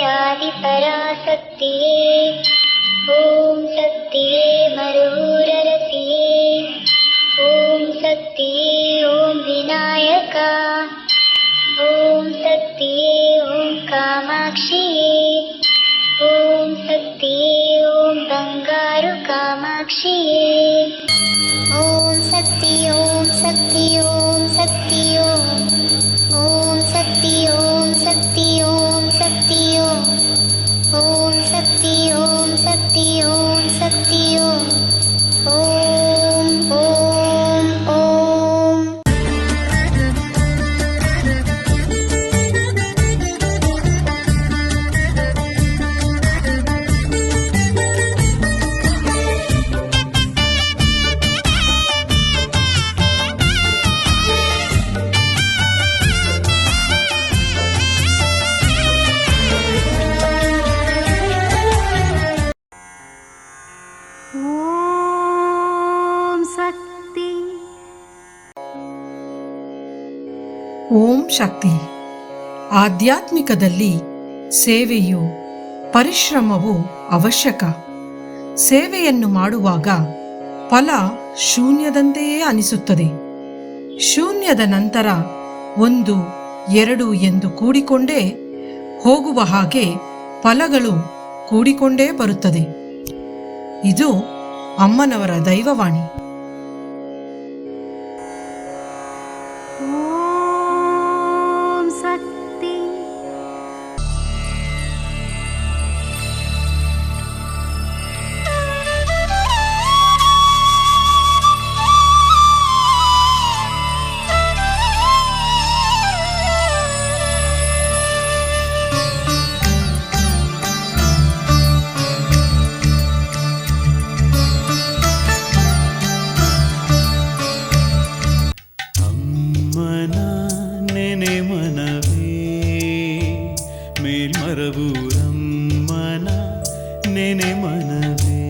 शादिपरा सत्ये ॐ सत्ये मरुररति ॐ सत्य ॐ विनायका। ॐ सत्य ॐ कामाक्षिये। ॐ सत्य ॐ बङ्गारुकामाक्षी ಓಂ ಶಕ್ತಿ. ಆಧ್ಯಾತ್ಮಿಕದಲ್ಲಿ ಸೇವೆಯು, ಪರಿಶ್ರಮವು ಅವಶ್ಯಕ. ಸೇವೆಯನ್ನು ಮಾಡುವಾಗ ಫಲ ಶೂನ್ಯದಂತೆಯೇ ಅನಿಸುತ್ತದೆ. ಶೂನ್ಯದ ನಂತರ ಒಂದು, ಎರಡು ಎಂದು ಕೂಡಿಕೊಂಡೇ ಹೋಗುವ ಹಾಗೆ ಫಲಗಳು ಕೂಡಿಕೊಂಡೇ ಬರುತ್ತದೆ. ಇದು ಅಮ್ಮನವರ ದೈವವಾಣಿ. മേൽമറവൂറമ്മന നെനെ മനവേ